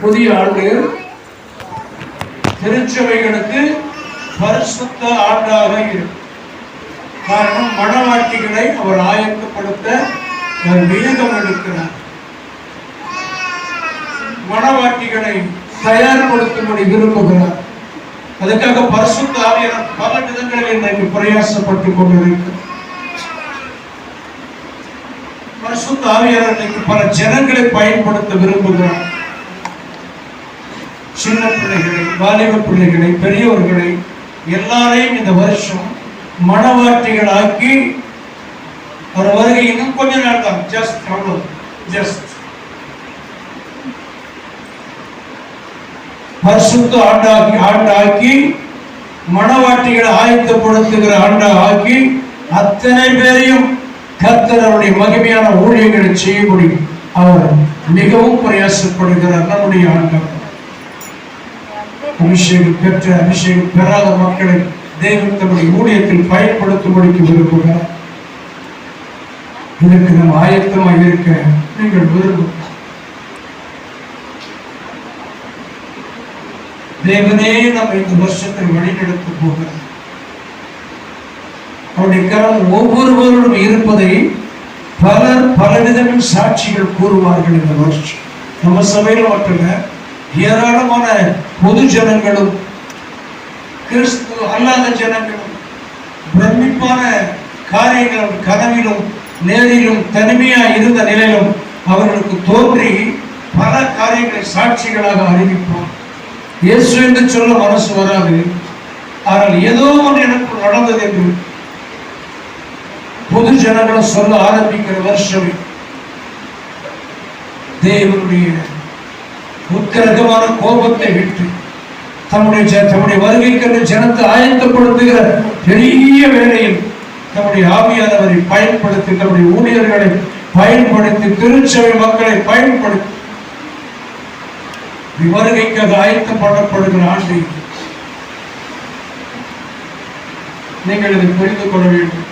புதிய ஆண்டு திருச்சபைகளுக்கு பரிசுத்த ஆண்டாக இருக்கும். காரணம் மனவாட்டிகளை அவர் ஆயத்தப்படுத்த வேதம் எடுக்கிறார். மனவாட்டிகளை தயார்படுத்தும்படி விரும்புகிறார். அதுக்காக பரிசுத்த ஆவியான பல விதங்களில் இன்றைக்கு பிரயாசப்பட்டுக் கொண்டிருக்கிறார். பரிசுத்த ஆவியர் இன்னைக்கு பல ஜனங்களை பயன்படுத்த விரும்புகிறார். சின்ன பிள்ளைகளை வாலிப பிள்ளைகளை பெரியவர்களை எல்லாரையும் இந்த வருஷம் மனவாட்டிகளாக்கி அவர் வருகை இன்னும் கொஞ்ச நாள் தான். ஜஸ்ட் அவ்வளோ ஜஸ்ட் பரிசுத்த ஆண்டாக்கி ஆண்டாக்கி மனவாட்டிகளை ஆயத்தப்படுத்துகிற ஆண்டா ஆக்கி அத்தனை பேரையும் கர்த்தர் மகிமையான ஊழியர்களை முடியும் அவர் மிகவும் பிரயாசப்படுகிறார். நம்முடைய ஆண்டவர். அபிஷேகம் பெற்ற அபிஷேகம் பெறாத மக்களை தேவன் தம்முடைய ஊழியத்தில் பயன்படுத்தும்படிக்கு விரும்புகிறார். இதற்கு நாம் ஆயத்தமாக இருக்க நீங்கள் விரும்பும். தேவனே நம்ம இந்த வருஷத்தை வழிநடத்த போகிறார் அவருடைய கரம் ஒவ்வொருவரும் இருப்பதை பலர் பலவிதமான சாட்சிகள் கூறுவார்கள் இந்த வருஷம். நம்ம சபையில் மட்டுமல்ல ஏராளமான பொது ஜனங்களும் கிறிஸ்து அல்லாத ஜனங்களும் பிரமிப்பான காரியங்களும் கனவிலும் நேரிலும் தனிமையா இருந்த நிலையிலும் அவர்களுக்கு தோன்றி பல காரியங்களை சாட்சிகளாக அறிவிப்போம். இயேசு என்று சொல்ல மனசு வராது. ஆனால் ஏதோ ஒன்று எனக்கு நடந்தது என்று பொது ஜனங்களும் சொல்ல ஆரம்பிக்கிற வருஷமே. தேவனுடைய உத்கிரகமான கோபத்தை விட்டு தம்முடைய தம்முடைய வருகைக்கு ஜனத்தை ஆயத்தப்படுத்துகிற பெரிய வேலையில் தம்முடைய ஆவியானவரை பயன்படுத்தி தம்முடைய ஊழியர்களை பயன்படுத்தி திருச்சபை மக்களை பயன்படுத்தி இந்த வருகைக்காக ஆயத்தப்படப்படுகிற ஆண்டு நீங்கள் இதை புரிந்து கொள்ள வேண்டும்.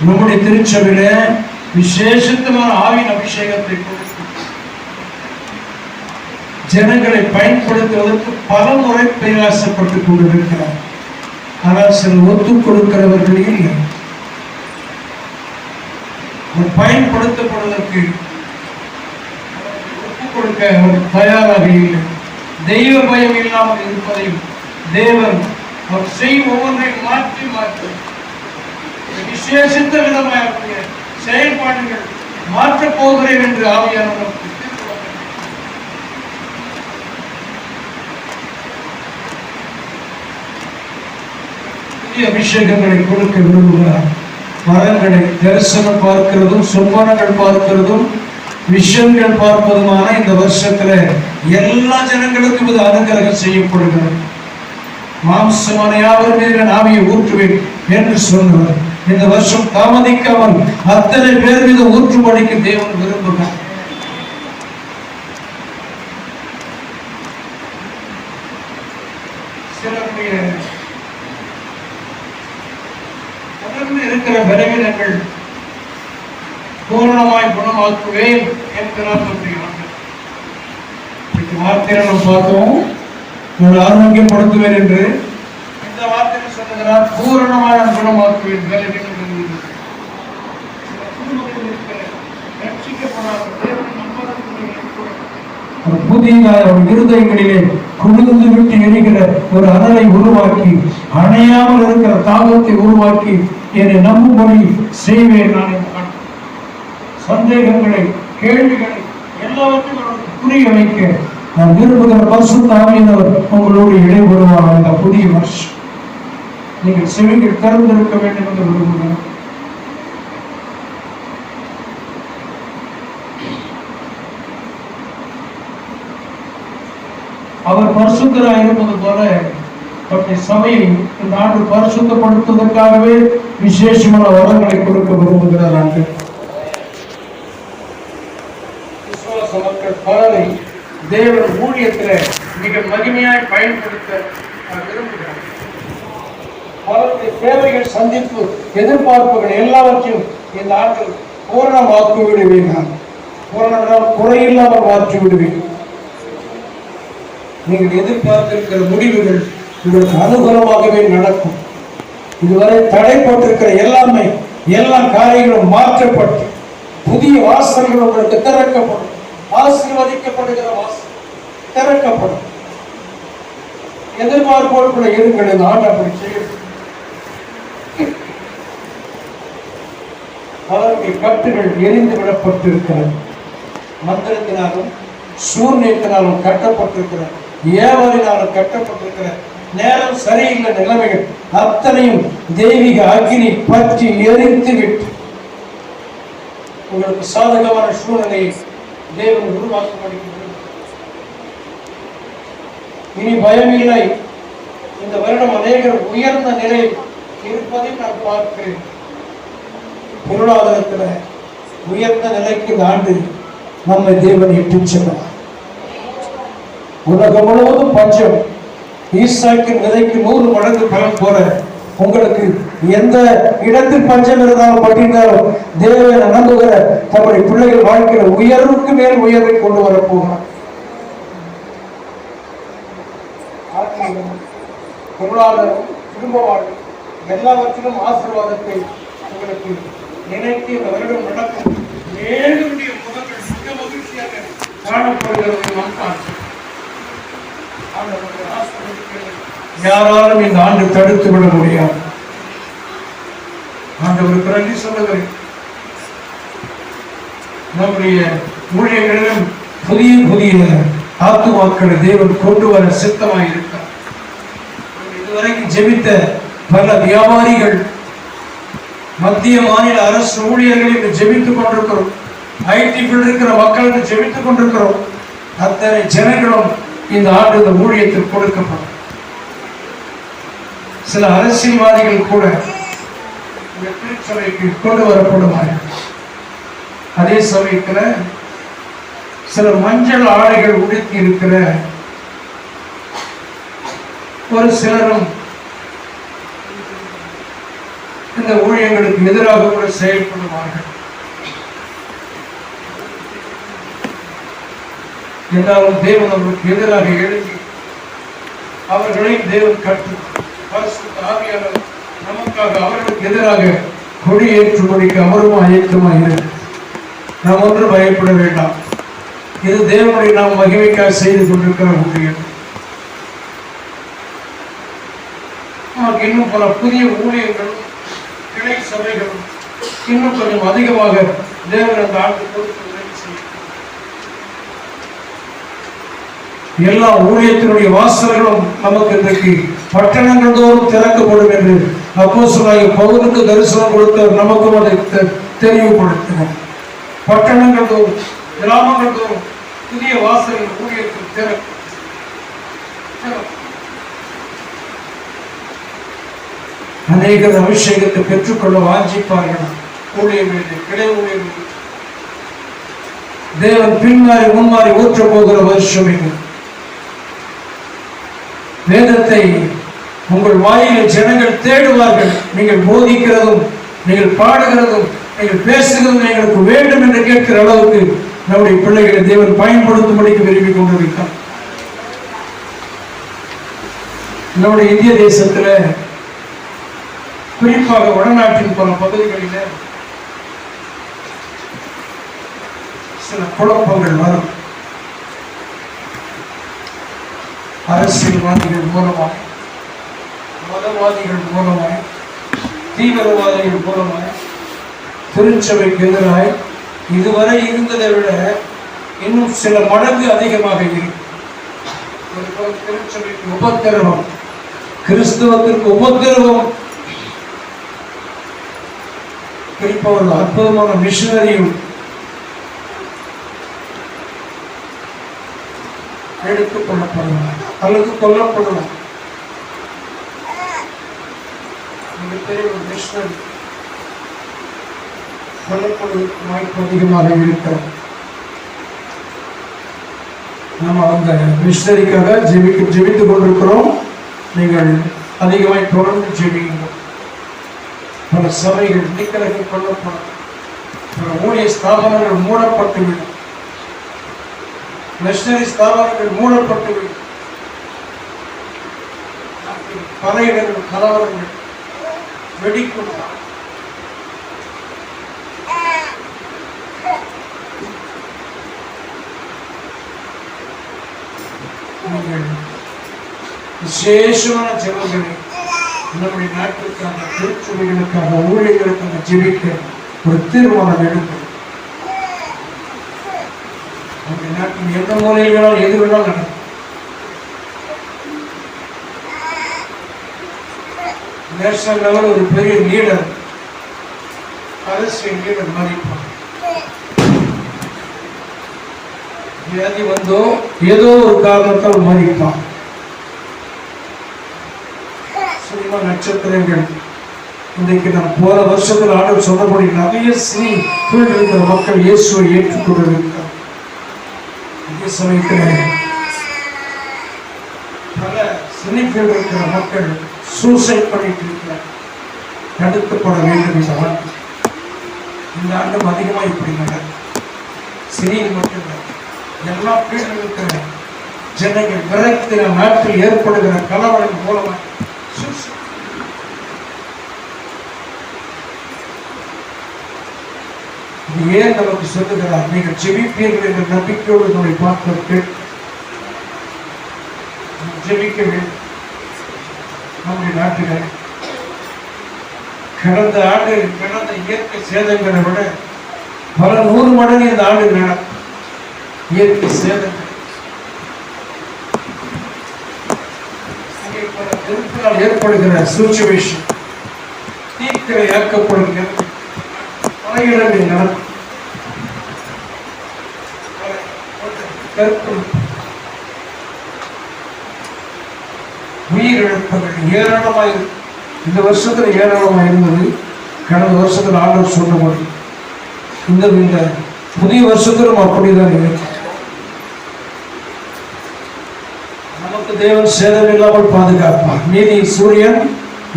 நம்முடைய திருச்சபையில விசேஷத்தமான ஆவின் அபிஷேகத்தை கொடுத்து ஜனங்களை பயன்படுத்துவதற்கு பல முறை பிரயாசப்பட்டுக் கொண்டிருக்கிறார். ஆனால் சில ஒத்துக் கொடுக்கிறவர்கள் இல்லை. பயன்படுத்தப்படுவதற்கு ஒத்துக் கொடுக்க அவர் தயாராக இல்லை. தெய்வ பயம் இல்லாமல் இருப்பதையும் தேவன் அவர் செய்யும் ஒவ்வொன்றையும் மாற்றி மாற்றி விசேஷித்த விதமாக செயல்பாடுகள் மாற்றப் போகிறேன் என்று ஆவியானவர் புதிய அபிஷேகங்களை கொடுக்க விரும்புகிறார் மரங்களை தரிசனம் பார்க்கிறதும் சொப்பனங்கள் பார்க்கிறதும் விஷயங்கள் பார்ப்பதுமான இந்த வருஷத்துல எல்லா ஜனங்களுக்கும் இது அனுகிரகம் செய்யப்படுகிறது. மாம்சமான யாவர் மீது ஆவியை ஊற்றுவேன் என்று சொன்னவர். இந்த வருஷம் தாமதிக்காமல் அத்தனை பேர் மீது ஊற்றும்படிக்கு தேவன் விரும்புகிறார். சிலருடைய தொடர்ந்து இருக்கிற பலவீனங்கள் பூரணமாய் குணமாக்குவேன் என்கிறார் வார்த்தையை நம்ம பார்த்தோம் ஆரோக்கியப்படுத்துவேன் என்று இந்த வார்த்தை சொல்லுகிறார் பூரணமான குணமாக்குவேன் பலவீனங்கள் என்று. சில புதியதாய் அவர் இருதயங்களிலே குளிர்ந்து விட்டு எரிகிற ஒரு அனலை உருவாக்கி அணையாமல் இருக்கிற தாகத்தை உருவாக்கி என்னை நம்பும்படி செய்வேன் நான் சந்தேகங்களை கேள்விகளை எல்லாவற்றையும் புரிய வைக்க நான் விரும்புகிற பசு தாமியினர் உங்களோடு இடைபெறுவார் இந்த புதிய வருஷம் நீங்கள் செவிகள் திறந்திருக்க வேண்டும் என்று விரும்புகிறேன். அவர் பரிசுத்தராக இருப்பது போல தன்னுடைய சபையை இந்த ஆண்டு பரிசுத்தப்படுத்துவதற்காகவே விசேஷமான வரங்களை கொடுக்க விரும்புகிறார் ஆண்டு. விசுவாச மக்கள் பலரை தேவன் ஊழியத்தில் மிக மகிமையாய் பயன்படுத்த விரும்புகிறார். அவருடைய தேவைகள் சந்திப்பு எதிர்பார்ப்புகள் எல்லாவற்றையும் இந்த ஆண்டு பூரணமாக்கி விடுவேன் நான் பூரணம் குறையில்லாமல் மாற்றி விடுவேன் நீங்கள் எதிர்பார்த்திருக்கிற முடிவுகள் உங்களுக்கு அனுகூலமாகவே நடக்கும். இதுவரை தடைப்பட்டிருக்கிற எல்லாமே எல்லா காரியங்களும் மாற்றப்பட்டு புதிய வாசல்கள் உங்களுக்கு திறக்கப்படும். ஆசீர்வதிக்கப்படுகிற வாசல் திறக்கப்படும். எதிர்பார்ப்போருக்குள்ள இருங்கள் இந்த ஆண்டு அப்படி செய்யும் அவருடைய கட்டுகள் எரிந்து விடப்பட்டிருக்கிறது. மந்திரத்தினாலும் சூரியத்தினாலும் கட்டப்பட்டிருக்கிற ஏவலினாலும் கட்டப்பட்டிருக்கிற நேரம் சரியில்லை நிலைமைகள் அத்தனையும் தெய்வீக அக்னி பற்றி எரித்து விட்டு. உங்களுக்கு சாதகமான சூழ்நிலையை தேவன் உருவாக்க இனி பயமில்லை. இந்த வருடம் அநேகர் உயர்ந்த நிலையில் இருப்பதை நான் பார்க்கிறேன். பொருளாதாரத்துல உயர்ந்த நிலைக்கு ஆண்டு நம்மை தேவன் எட்டு செல்லலாம் உலகம் முழுவதும் பஞ்சம். ஈசாக்கின் விதைக்கு நூறு மடங்கு பலன் போல உங்களுக்கு எந்த இடத்தில் பஞ்சம் இருந்தாலும் பட்டிருந்தாலும் தேவன் நம்புகிற தம்முடைய பிள்ளைகள் வாழ்க்கையில் உயர்வுக்கு மேல் உயர்வை கொண்டு வர போகிறார். பொருளாதாரம் குடும்ப வாழ்வு எல்லாவற்றிலும் ஆசீர்வாதத்தை உங்களுக்கு நினைத்து இந்த வருடம் நடக்கும் ஏழுடைய முகங்கள் மிக மகிழ்ச்சியாக காணப்படுகிறது நாம் யாராலும் இந்த ஆண்டு தடுத்து விட முடியாது. ஆண்டவருக்கு நன்றி சொல்லுகிறேன். நம்முடைய ஊழியர்களிடம் புதிய புதிய ஆத்துமாக்களை தேவன் கொண்டு வர சித்தமாய் இருக்கிறார் இதுவரைக்கும் ஜெபித்த பல வியாபாரிகள் மத்திய மாநில அரசு ஊழியர்கள் இன்று ஜெபித்துக் கொண்டிருக்கிறோம். ஐடி இருக்கிற மக்களுக்கு ஜெபித்துக் கொண்டிருக்கிறோம். அத்தனை ஜனங்களும் இந்த ஆண்டு இந்த ஊழியத்தில் கொடுக்கப்படும். சில அரசியல்வாதிகள் கூட இந்த திருச்சபைக்கு கொண்டு வரப்படுவார்கள். அதே சமயத்தில் சில மஞ்சள் ஆடைகள் உடுத்தி இருக்கிற ஒரு சிலரும் இந்த ஊழியங்களுக்கு எதிராக கூட செயல்படுவார்கள் என்றாலும் தேவன் அவர்களுக்கு எதிராக எழுதி அவர்களையும் தேவன் கற்று ஆவியாளர் நமக்காக அவர்களுக்கு எதிராக கொடி ஏற்றுமொழிக்கு அவரும் ஆயத்தமாக இருக்கு நாம் ஒன்று பயப்பட வேண்டாம். இது தேவனை நாம் மகிமைக்காக செய்து கொண்டிருக்கிற ஊழியர் நமக்கு இன்னும் பல புதிய ஊழியர்களும் கிளை சபைகளும் இன்னும் கொஞ்சம் அதிகமாக தேவன் அந்த ஆண்டு கொடுத்து எல்லா ஊழியத்தினுடைய வாசல்களும் நமக்கு இன்றைக்கு பட்டணங்கள் தோறும் திறக்கப்படும் என்று அப்போ பவுலுக்கு தரிசனம் கொடுத்தவர் நமக்கும் அதை தெ- தெளிவுபடுத்தினார். பட்டணங்கள் தோறும் கிராமங்கள் தோறும் புதிய வாசல்கள் ஊழியத்தில் திறக்கும் அநேகர் அபிஷேகத்தை பெற்றுக்கொள்ள வாஞ்சிப்பார்கள். ஊழியர்கள் கிளை ஊழியர்கள். தேவன் பின்மாறி முன்மாறி ஊற்ற போகிற வருஷம் இது. வேதத்தை உங்கள் வாயிலில் ஜனங்கள் தேடுவார்கள். நீங்கள் போதிக்கிறதும் நீங்கள் பாடுகிறதும் நீங்கள் பேசுகிறதும் எங்களுக்கு வேண்டும் என்று கேட்கிற அளவுக்கு நம்முடைய பிள்ளைகளை தேவன் பயன்படுத்தும்படிக்கு விரும்பி கொண்டிருக்கிறார். நம்முடைய இந்திய தேசத்தில் குறிப்பாக வடநாட்டின் பல பகுதிகளில் சில குழப்பங்கள் வரும். அரசியல்வாதிகள் மூலமாய் மதவாதிகள் மூலமாய் தீவிரவாதிகள் மூலமாய் திருச்சபைக்கு எதிராய் இதுவரை இருந்ததை விட இன்னும் சில மடங்கு அதிகமாக இருக்கும் திருச்சபைக்கு உபத்திரவம் கிறிஸ்துவத்திற்கு உபத்திரவம் குறிப்பாக ஒரு அற்புதமான மிஷினரியும் எடுத்துக் கொள்ளப்படலாம் அல்லது கொல்லப்படலாம். மிகப்பெரிய ஒரு மிஷனரி கொல்லப்படுவதற்கு வாய்ப்பு அதிகமாக இருக்கிறோம் நாம் அந்த மிஷினரிக்காக ஜெபிக்க ஜெபித்துக் கொண்டிருக்கிறோம். நீங்கள் அதிகமாய் தொடர்ந்து ஜெபிக்கணும் பல சபைகள் நிக்கலங்கள் கொல்லப்படும் பல ஊழிய ஸ்தாபனங்கள் மூடப்பட்டுவிடும் மிஷனரி ஸ்தாபனங்கள் மூடப்பட்டுவிடும் நாட்டில் பல இடங்கள் கலவரங்கள் வெடிக்கும் நீங்கள் விசேஷமான ஜெபங்களை நம்முடைய நாட்டிற்காக திருச்சுவைகளுக்காக ஊழியர்களுக்காக ஜெபிக்க ஒரு தீர்மானம் எடுக்கும். நம்முடைய நாட்டின் எந்த மூலையில் எது வேணாலும் நடக்கும். நேஷனல் லெவல் ஒரு பெரிய லீடர் அரசியல் லீடர் மதிப்பான் வியாதி வந்தோ ஏதோ ஒரு காரணத்தால் மதிப்பான் சினிமா நட்சத்திரங்கள். இன்றைக்கு நான் போற வருஷத்தில் ஆர்டர் சொன்னபடி நிறைய சினி ஃபீல்டு இருக்கிற மக்கள் இயேசுவை ஏற்றுக்கொண்டிருக்கிறார். அதே சமயத்தில் பல சினி இருக்கிற மக்கள் சூசைட் பண்ணிட்டு இருக்கிறார். தடுக்கப்பட வேண்டும் இந்த ஆண்டு இந்த ஆண்டும் அதிகமாக இப்படி நடக்கும் சினியில் மட்டும்தான் எல்லா ஃபீல்டில் இருக்கிற ஜனங்கள் விரக்தின நாட்டில் ஏற்படுகிற கலவரம் மூலமாக இது ஏன் நமக்கு சொல்லுகிறார்? நீங்கள் ஜெபிப்பீர்கள் என்ற நம்பிக்கையோடு நம்மை பார்ப்பதற்கு ஜெபிக்க வேண்டும். நம்முடைய நாட்டில் கடந்த ஆண்டு கடந்த இயற்கை சேதங்களை விட பல நூறு மடங்கு இந்த ஆண்டு நடக்கும் இயற்கை சேதங்கள். நெருப்பினால் ஏற்படுகிற சுச்சுவேஷன் தீக்கிரை ஆக்கப்படுகிறது. பல இடங்களில் உயிரிழப்புகள் ஏராளமாக இந்த வருஷத்தில் ஏராளமாக இருந்தது. கடந்த வருஷத்தில் ஆளுநர் சொன்ன சொன்னபடி இந்த இந்த புதிய வருஷத்திலும் அப்படிதான் இருக்கு. நமக்கு தேவன் சேதம் இல்லாமல் பாதுகாப்பார். நீதி சூரியன்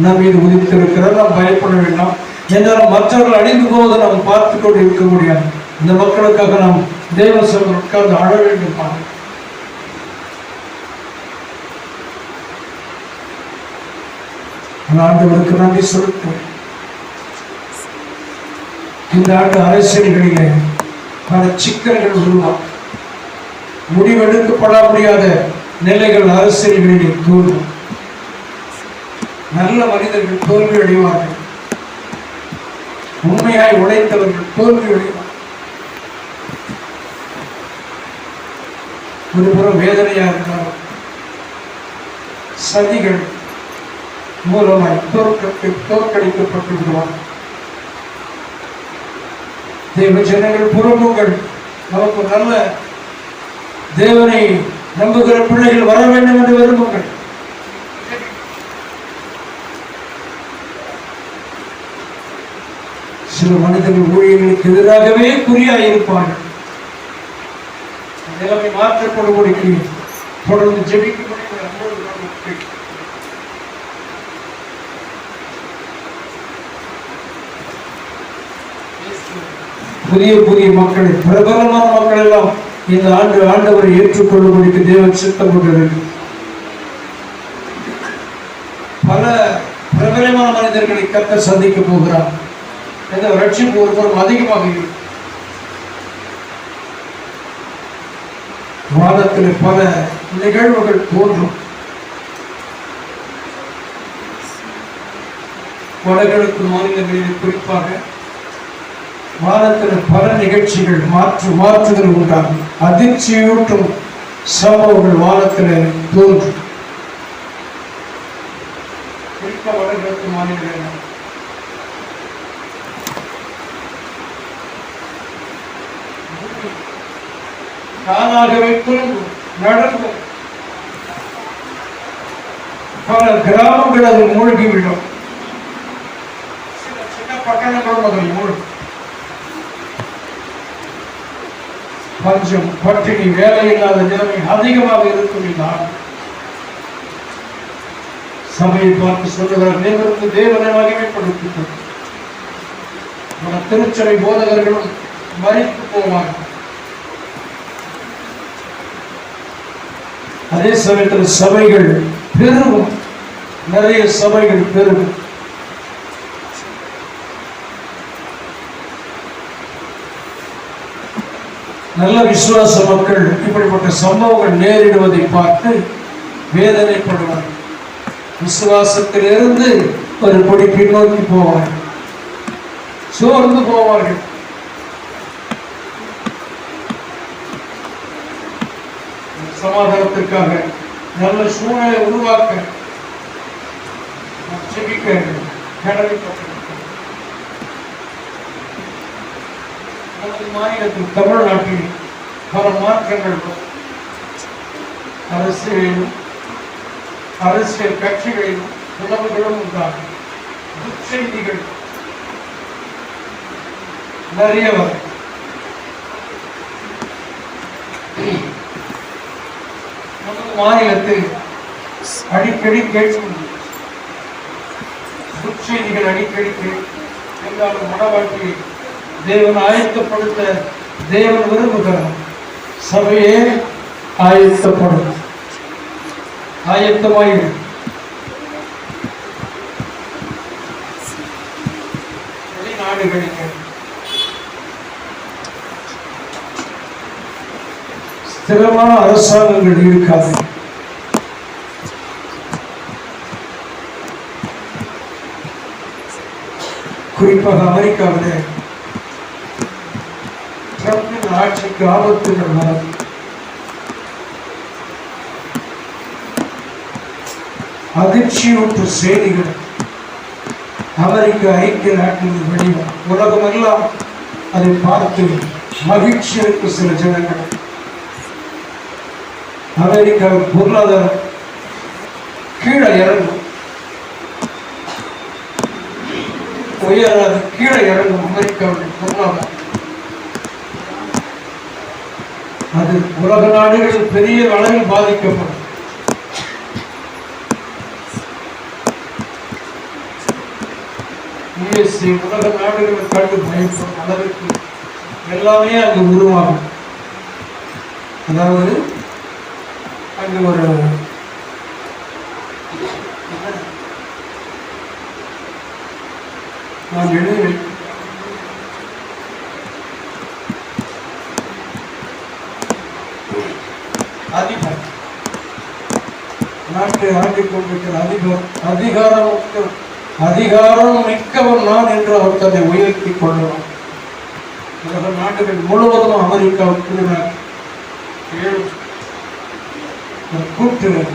நம் மீது உதித்திருக்கிறார். நாம் பயப்பட வேண்டாம். என்னால் மற்றவர்கள் அழிந்து போவதை நாம் பார்த்து கொண்டு இருக்க முடியாது இந்த மக்களுக்காக நாம் தேவ சொல்ல உட்கார்ந்து அழ வேண்டும் பாருங்கள் அந்த ஆண்டவருக்கு நன்றி சொல்லுங்கள் இந்த ஆண்டு அரசியல்களிலே பல சிக்கல்கள் உருவாகும். முடிவெடுக்கப்பட முடியாத நிலைகள் அரசியல்களிலே தோன்றும். நல்ல மனிதர்கள் தோல்வி அடைவார்கள். உண்மையாய் உழைத்தவர்கள் தோல்வி அடைவார்கள் ஒரு புறம் வேதனையா இருந்தாலும் சதிகள் மூலமாய் தோற்கட்டு தோற்கடிக்கப்பட்டு விடுவார் தேவ ஜனங்கள் புறமுங்கள் நமக்கு நல்ல தேவனை நம்புகிற பிள்ளைகள் வர வேண்டும் என்று விரும்புங்கள். சில மனிதர்கள் ஊழியர்களுக்கு எதிராகவே குறியாக இருப்பார்கள். நிலைமை மாற்றப்படும்படிக்கு தொடர்ந்து ஜெபிக்கும்படி புதிய புதிய மக்கள் பிரபலமான மக்கள் எல்லாம் இந்த ஆண்டு ஆண்டவரை ஏற்றுக்கொள்ளும்படிக்கு தேவன் சித்தம் கொண்டிருக்கு பல பிரபலமான மனிதர்களை கத்த சந்திக்க போகிறார். இந்த ரட்சிப்பு ஒரு அதிகமாக இருக்கும் வாதத்தில் பல நிகழ்வுகள் தோன்றும். வடகிழக்கு மாநிலங்களில் குறிப்பாக வாரத்தில் பல நிகழ்ச்சிகள் மாற்று மாற்றுதல் உண்டாகும். அதிர்ச்சியூட்டும் சம்பவங்கள் வாரத்தில் தோன்றும். குறிப்பாக வடகிழக்கு மாநிலங்களில் தானாகவே குலுங்கும் நடக்கும். பல கிராமங்கள் அதில் மூழ்கிவிடும். சில சின்ன பட்டணங்களும் அதில் மூழ்கும். பஞ்சம் பட்டினி வேலை இல்லாத நிலைமை அதிகமாக இருக்கும் இந்த சபையை பார்த்து சொல்லுகிறார் தேவனுக்கு தேவனை மகிமைப்படுத்துங்கள். திருச்சபை போதகர்களும் மறித்து போவார்கள். அதே சமயத்தில் சபைகள் பெருகும். நிறைய சபைகள் பெருகும். நல்ல விசுவாச மக்கள் இப்படிப்பட்ட சம்பவங்கள் நேரிடுவதை பார்த்து வேதனைப்படுவார். விசுவாசத்திலிருந்து ஒரு படி பின்னோக்கி போவார்கள் சோர்ந்து போவார்கள். சமாதானத்திற்காக நல்ல சூழ்நிலை உருவாக்க நாம் ஜெபிக்க வேண்டும். கடமைப்பட்டிருக்கிறோம். நமது மாநிலத்தில் தமிழ்நாட்டில் பல மாற்றங்கள் வரும். அரசியலிலும் அரசியல் கட்சிகளிலும் உணவுகளும் உண்டாகும் துச்செய்திகள் நிறைய வரும் நமது மாநிலத்தில் அடிக்கடி கேட்கும். துச்செய்திகள் அடிக்கடி கேட்கும். என்றாலும் மனவாழ்க்கையை தேவன் ஆயத்தப்படுத்த தேவன் விரும்புகிறார். சபையே ஆயத்தப்படும். ஆயத்தமாயிரு. வெளிநாடுகளில் ஸ்திரமான அரசாங்கங்கள் இருக்காது. குறிப்பாக அமெரிக்காவில். ட்ரம்பின் ஆட்சிக்கு ஆபத்து வரும் அதிர்ச்சியூட்டு செய்திகள் அமெரிக்க ஐக்கிய நாட்டில் வெளிவரும் உலகமெல்லாம் அதை பார்த்து மகிழ்ச்சி இருக்கு சில ஜனங்கள். அமெரிக்கா பொருளாதாரம் கீழே இறங்கும். உயராது கீழே இறங்கும் அமெரிக்காவுடைய பொருளாதாரம் அது உலக நாடுகளில் பெரிய அளவில் பாதிக்கப்படும். யுஎஸ்ஏ உலக நாடுகளை கண்டு பயப்படும் அளவிற்கு எல்லாமே அங்கு உருவாகும். அதாவது அங்கு ஒரு நான் எழுதி வை- அதிபர் நாட்டை ஆண்டிக் கொண்டிருக்கிற அதிபர் அதிகாரம் அதிகாரம் மிக்கவன் நான் என்று அவர் தன்னை உயர்த்தி கொள்ளலாம். உலக நாடுகள் முழுவதும் அமெரிக்காவுக்கு எதிராக ஏழு. கூட்டு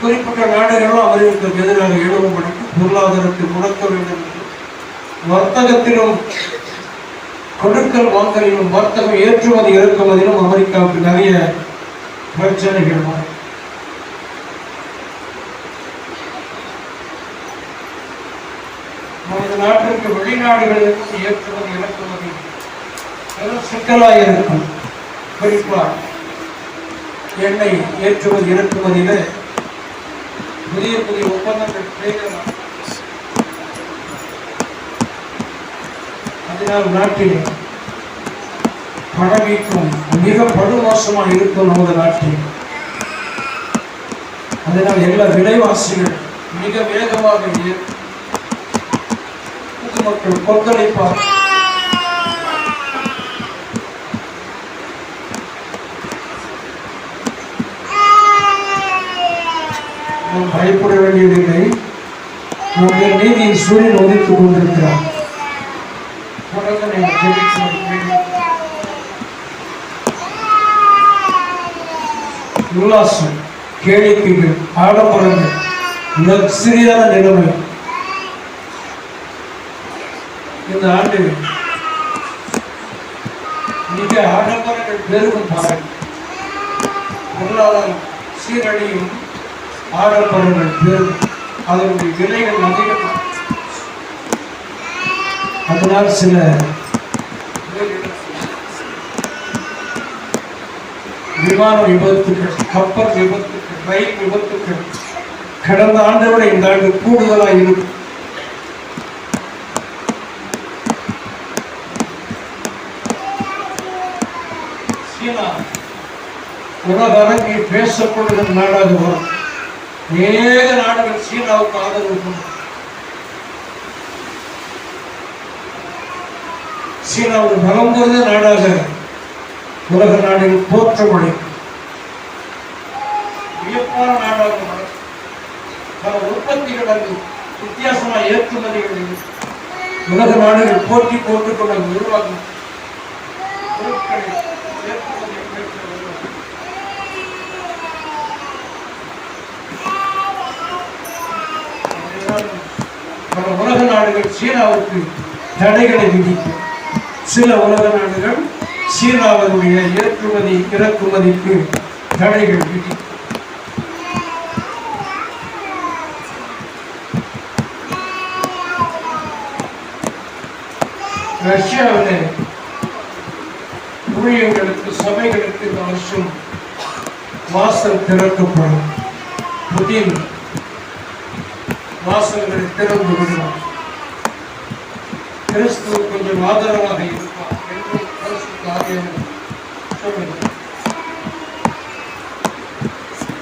குறிப்பிட்ட நாடுகளும் அமெரிக்காவுக்கு எதிராக எழுதப்படும். பொருளாதாரத்தை முடக்க வேண்டும் வர்த்தகத்திலும் கொடுக்கல் வாங்கலிலும் வர்த்தகம் ஏற்றுமதி இறக்குமதியிலும் அமெரிக்காவுக்கு நிறைய பிரச்சனைகள் வரும். நமது நாட்டிற்கு வெளிநாடுகளுக்கு ஏற்றுமதி இறக்குமதி வெறும் சிக்கலாக இருக்கும். குறிப்பா எண்ணெய் ஏற்றுமதி இறக்குமதியில புதிய புதிய ஒப்பந்தங்கள் செய்யலாம் அதனால் நாட்டில் பணவீக்கம் மிக படுமோசமாக இருக்கும் நமது நாட்டில். அதனால் எல்லா விலைவாசிகள் மிக வேகமாக பொதுமக்கள் கொந்தளிப்பார் பயப்பட வேண்டியதில்லை. நம்முடைய நீதியின் சூரியன் ஒதுக்கிக் கொண்டிருக்கிறார் தொடர்ந்து நீங்கள் ஜெபித்து வருகிறீர்கள். உல்லாசம் கேளிக்கைகள் ஆடம்பரங்கள் லக்ஸரியான நிலைமை. இந்த ஆண்டு மிக ஆடம்பரங்கள் பெருகும் பாருங்கள் பொருளாதாரம் சீரழியும் ஆடம்பரங்கள் பெருகும். அதனுடைய விலைகள் அதிகமாக அதனால் சில விமான விபத்துகள் கப்பல் விபத்துகள் ரயில் விபத்துகள் கடந்த ஆண்டை விட இந்த ஆண்டு கூடுதலாக இருக்கும். சீனா உலக அரங்கில் பேசப்படுகிற நாடாக வரும். அநேக நாடுகள் சீனாவுக்கு ஆதரவு கொடுக்கும் சீனா ஒரு பலம் நாடாக உலக நாடுகள் போற்றமடையும் வியப்பான நாடாக. பல உற்பத்திகள் அங்கு வித்தியாசமான ஏற்றுமதிகள் உலக நாடுகள் போட்டி போட்டுக் மேற்கொள்ள உருவாகும். பல உலக நாடுகள் சீனாவுக்கு தடைகளை விதிக்கும் சில உலக நாடுகள் சீனாவினுடைய ஏற்றுமதி இறக்குமதிக்கு தடைகள் விதிக்கும் ரஷ்யாவிலே ஊழியர்களுக்கு சபைகளுக்கு இந்த வருஷம் வாசல் திறக்கப்படும். புதின் வாசல்களை திறந்து விடுவார். கிறிஸ்துவ கொஞ்சம் ஆதரவாக இருக்கும் என்று பரிசுத்த ஆவியானவர் சொல்லுகிறார்.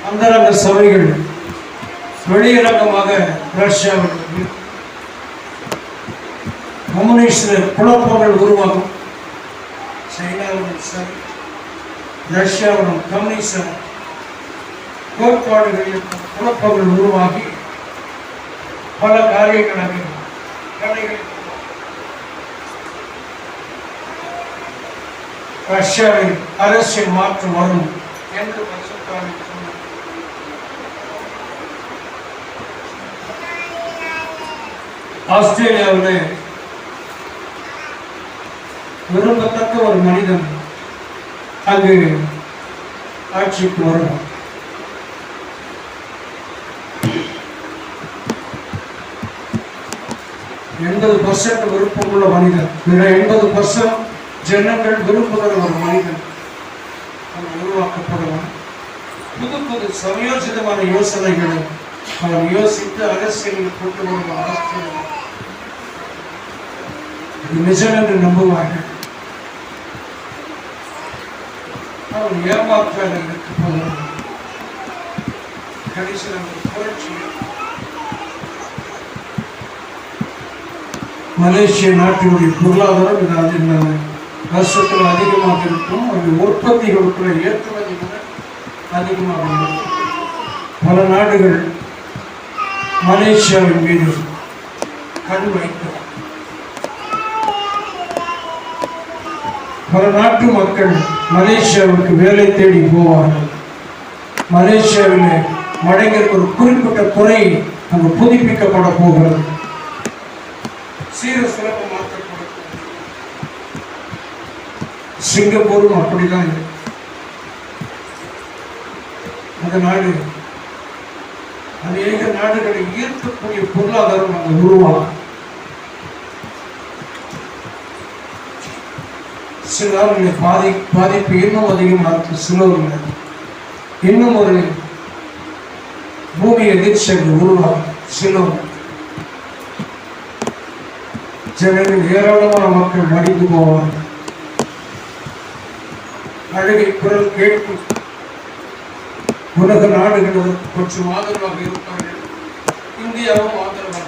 அந்தரங்க சபைகள் வெளியரங்கமாக ரஷ்யாவில் கம்யூனிஸ்ட் குழப்பங்கள் உருவாகும். சைனாவுடன் சரி ரஷ்யாவுடன் கம்யூனிஸ்ட கோட்பாடுகளில் குழப்பங்கள் உருவாகி பல காரியங்களாக தடைகள் ரஷ்யாவில் அரசியல் மாற்றம் வரும் என்று ஆஸ்திரேலியாவில் விரும்பத்தக்க ஒரு மனிதன் அங்கு ஆட்சிக்கு வருவார். எண்பது பர்சன்ட் விருப்பமுள்ள மனிதன். பிற எண்பது பர்சன்ட் ஜனங்கள் விரும்புகிற ஒரு மனிதன். அவன் உருவாக்கப்படுவான் புது புது சமயோசிதமான யோசனைகளை அவன் யோசித்து அரசியலில் கொண்டு வருவான் அரசியல் நிஜம் என்று நம்புவார்கள். அவன் ஏமாற்றாக இருக்க போகிறான் கடைசியில் புரட்சி. மலேசிய நாட்டினுடைய பொருளாதாரம் இது அதில் வருஷத்தில் அதிகமாக இருக்கும். அது உற்பத்திகளுக்குள்ள ஏற்றுமதி கூட அதிகமாக இருக்கும். பல நாடுகள் மலேசியாவின் மீது கண் வைத்தன. பல நாட்டு மக்கள் மலேசியாவுக்கு வேலை தேடி போவார்கள். மலேசியாவில் மழைங்கிற ஒரு குறிப்பிட்ட துறை அங்கு புதுப்பிக்கப்பட போகிறது. சீர சிறப்பு சிங்கப்பூரும் அப்படிதான் அந்த நாடு அநேக நாடுகளை ஈர்க்கக்கூடிய பொருளாதாரம் அங்கே உருவாகும். சில பாதி பாதிப்பு இன்னும் அதிகமாக இருக்கு சிலவர்கள் இன்னும் ஒரு பூமி எதிர்ச்சி உருவாகும் சிலவர்கள். ஜனங்கள் ஏராளமான மக்கள் மடிந்து போவார்கள் அழகை குரல் கேட்கும். உலக நாடுகள் கொஞ்சம் ஆதரவாக இருப்பார்கள். இந்தியாவும் ஆதரவாக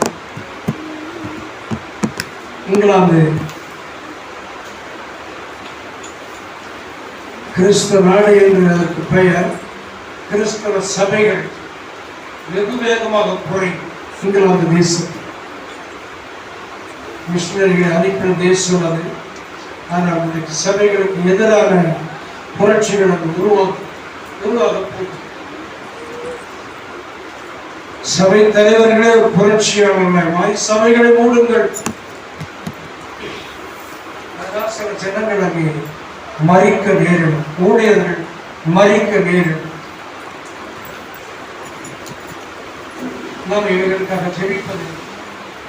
இங்கிலாந்து கிறிஸ்தவ நாடு என்று அதற்கு பெயர். கிறிஸ்தவ சபைகள் வெகு வேகமாக குறையும் இங்கிலாந்து தேசம். மிஷினரிகளை அனுப்பின தேசம் அது. ஆனால் இன்றைக்கு சபைகளுக்கு எதிரான புரட்சிகள் அங்கு உருவாக உருவாக சபை தலைவர்களே புரட்சியாளர்களாய் சபைகளை மூடுங்கள். சில ஜனங்கள் அங்கே மறிக்க நேரிடும். ஊழியர்கள் மறிக்க நேரிடும். நாம் இவர்களுக்காக ஜெபிப்பது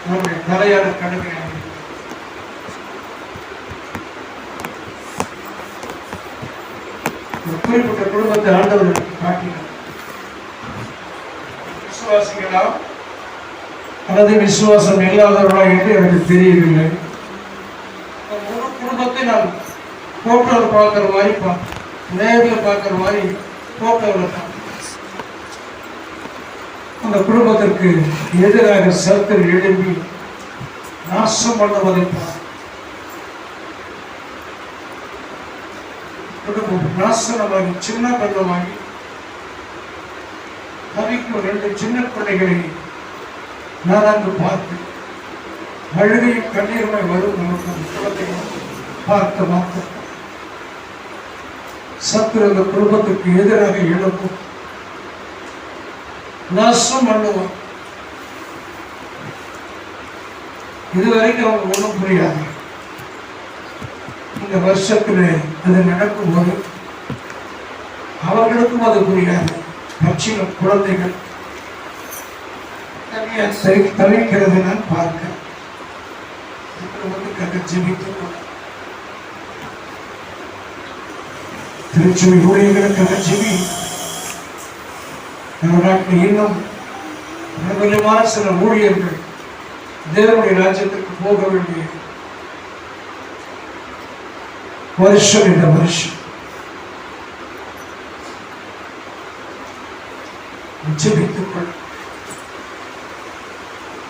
நம்முடைய தலையான கடமையாக குறிப்பிட்ட குடும்பத்தை ஆண்டவர்களுக்கு காட்டினார். விசுவாசிகளா? அல்லது விசுவாசம் இல்லாதவர்களா என்று எனக்கு தெரியவில்லை. ஒரு குடும்பத்தை நான் போட்டோவில் பார்க்குற மாதிரி நேரில் பார்க்குற மாதிரி போட்டோவில் தான் அந்த குடும்பத்திற்கு எதிராக சர்க்கரை எழும்பி நாசம் பண்ணுவதை பார். குடும்பம் நாசனமாகி சின்ன பள்ளமாகி தவிக்கும் ரெண்டு சின்ன பிள்ளைகளை நான் அங்கு பார்த்து அழுகையும் கண்ணீருமை வரும் நமக்கு குழந்தைகள் பார்க்க மாத்த சத்துரு அந்த குடும்பத்துக்கு எதிராக எழுப்பும். நாசம் பண்ணுவான். இதுவரைக்கும் அவங்க ஒன்றும் புரியாது. இந்த வருஷத்துல அது நடக்கும்போது அவர்களுக்கும் அது புரியாது. பட்சிகள் குழந்தைகள் தனியா சரி தவிக்கிறது நான் பார்க்க திருச்சுவை ஊழியர்களுக்காக ஜெபி. நம்ம நாட்டில் இன்னும் பிரபலமான சில ஊழியர்கள் தேவனுடைய ராஜ்யத்திற்கு போக வேண்டிய வருஷம் இந்த வருஷம் ஜெபித்துக் கொள்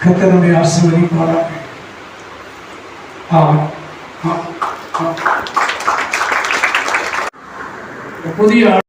கத்தனுடைய ஆசீர்வதிப்பாராக ஆமாம் ஆமாம் ஆமாம் இந்த புதிய